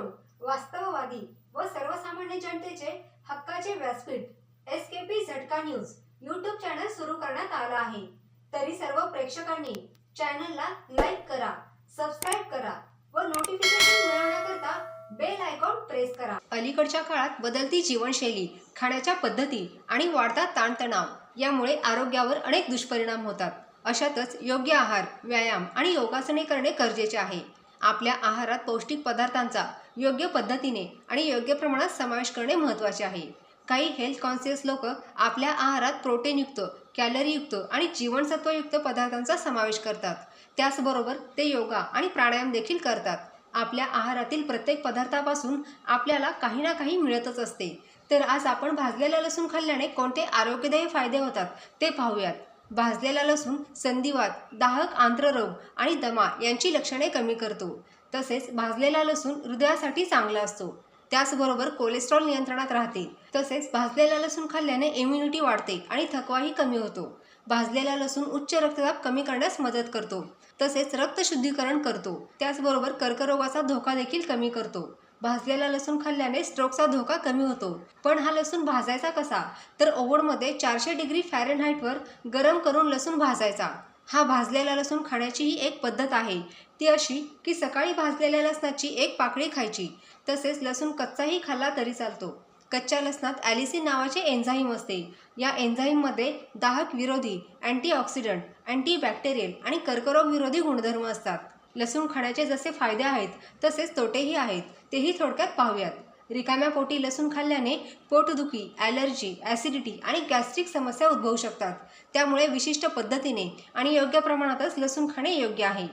करून वास्तववादी व सर्वसामान्य जनतेचे हक्काचे व्यासपीठ एस के पी झटका न्यूज यूट्यूब चॅनल सुरू करण्यात आला आहे. तरी सर्व प्रेक्षकांनी चॅनलला लाईक करा सबस्क्राईब करा व नोटिफिकेशन मिळवण्याकरता बेल आयकॉन प्रेस करा. अलीकडच्या काळात बदलती जीवनशैली खाण्याच्या पद्धती आणि वाढता ताणतणाव यामुळे आरोग्यावर अनेक दुष्परिणाम होतात. अशातच योग्य आहार व्यायाम आणि योगासने करणे गरजेचे आहे. आपल्या आहारात पौष्टिक पदार्थांचा योग्य पद्धतीने आणि योग्य प्रमाणात समावेश करणे महत्त्वाचे आहे. काही हेल्थ कॉन्शियस लोक आपल्या आहारात प्रोटीनयुक्त कॅलरीयुक्त आणि जीवनसत्वयुक्त पदार्थांचा समावेश करतात. त्याचबरोबर ते योगा आणि प्राणायाम देखील करतात. आपल्या आहारातील प्रत्येक पदार्थापासून आपल्याला काही ना काही मिळतच असते. तर आज आपण भाजलेला लसूण खाल्ल्याने कोणते आरोग्यदायी फायदे होतात ते पाहूयात. भाजलेला लसूण संधिवात दाहक आंत्ररोग आणि दमा यांची लक्षणे कमी करतो. तसेच भाजलेला लसूण हृदयासाठी चांगला असतो. त्याचबरोबर कोलेस्ट्रॉल नियंत्रणात राहते. तसेच भाजलेला लसूण खाल्ल्याने इम्युनिटी वाढते आणि थकवाही कमी होतो. भाजलेला लसूण उच्च रक्तदाब कमी करण्यास मदत करतो. तसेच रक्तशुद्धीकरण करतो. त्याचबरोबर कर्करोगाचा धोका देखील कमी करतो. भाजलेला लसूण खाल्ल्याने स्ट्रोकचा धोका कमी होतो. पण हा लसूण भाजायचा कसा? तर ओव्हनमध्ये चारशे डिग्री फॅरेनहाईटवर गरम करून लसूण भाजायचा. हा भाजलेला लसूण खाण्याची ही एक पद्धत आहे. ती अशी की सकाळी भाजलेल्या लसणाची एक पाकळी खायची. तसेच लसूण कच्चाही खाल्ला तरी चालतो. कच्च्या लसणात ॲलिसिन नावाचे एन्झाईम असते. या एन्झाईममध्ये दाहक विरोधी अँटीऑक्सिडंट अँटीबॅक्टेरियल आणि कर्करोग विरोधी गुणधर्म असतात. लसूण खाण्याचे जसे फायदे आहेत तसेच तोटेही आहेत. तेही थोडक्यात पाहूयात. रिकाम्या पोटी लसूण खाल्ल्याने पोटदुखी ॲलर्जी ॲसिडिटी आणि गॅस्ट्रिक समस्या उद्भवू शकतात. त्यामुळे विशिष्ट पद्धतीने आणि योग्य प्रमाणातच लसूण खाणे योग्य आहे.